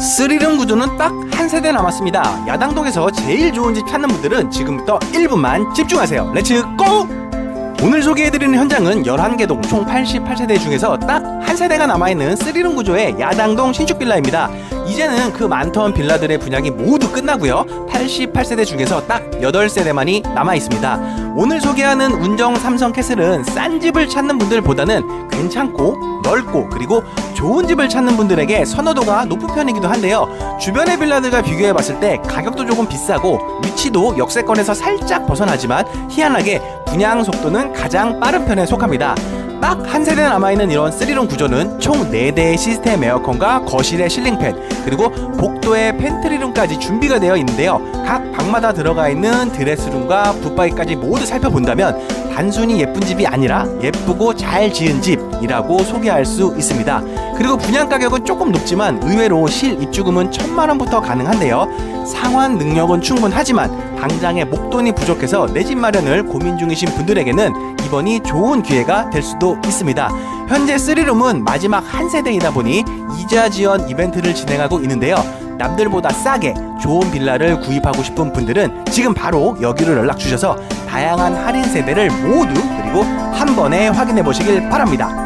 스리름 구조는 딱 한 세대 남았습니다. 야당동에서 제일 좋은 집 찾는 분들은 지금부터 1분만 집중하세요. 렛츠 고! 오늘 소개해드리는 현장은 11개 동 총 88세대 중에서 딱 한 세대가 남아있는 스리룸 구조의 야당동 신축 빌라입니다. 이제는 그 많던 빌라들의 분양이 모두 끝나고요. 88세대 중에서 딱 8세대만이 남아 있습니다. 오늘 소개하는 운정 삼성 캐슬은 싼 집을 찾는 분들보다는 괜찮고 넓고 그리고 좋은 집을 찾는 분들에게 선호도가 높은 편이기도 한데요. 주변의 빌라들과 비교해 봤을 때 가격도 조금 비싸고 위치도 역세권에서 살짝 벗어나지만 희한하게 분양 속도는 가장 빠른 편에 속합니다. 딱 한 세대 남아있는 이런 3룸 구조는 총 4대의 시스템 에어컨과 거실의 실링팬 그리고 복도에 팬트리룸까지 준비가 되어 있는데요. 각 방마다 들어가 있는 드레스룸과 붙박이까지 모두 살펴본다면 단순히 예쁜 집이 아니라 예쁘고 잘 지은 집이라고 소개할 수 있습니다. 그리고 분양 가격은 조금 높지만 의외로 실 입주금은 천만 원부터 가능한데요. 상환 능력은 충분하지만 당장에 목돈이 부족해서 내 집 마련을 고민 중이신 분들에게는 이번이 좋은 기회가 될 수도 있습니다. 현재 3룸은 마지막 한 세대이다 보니 이자 지원 이벤트를 진행하고 있는데요. 남들보다 싸게 좋은 빌라를 구입하고 싶은 분들은 지금 바로 여기로 연락 주셔서 다양한 할인 세대를 모두 그리고 한 번에 확인해 보시길 바랍니다.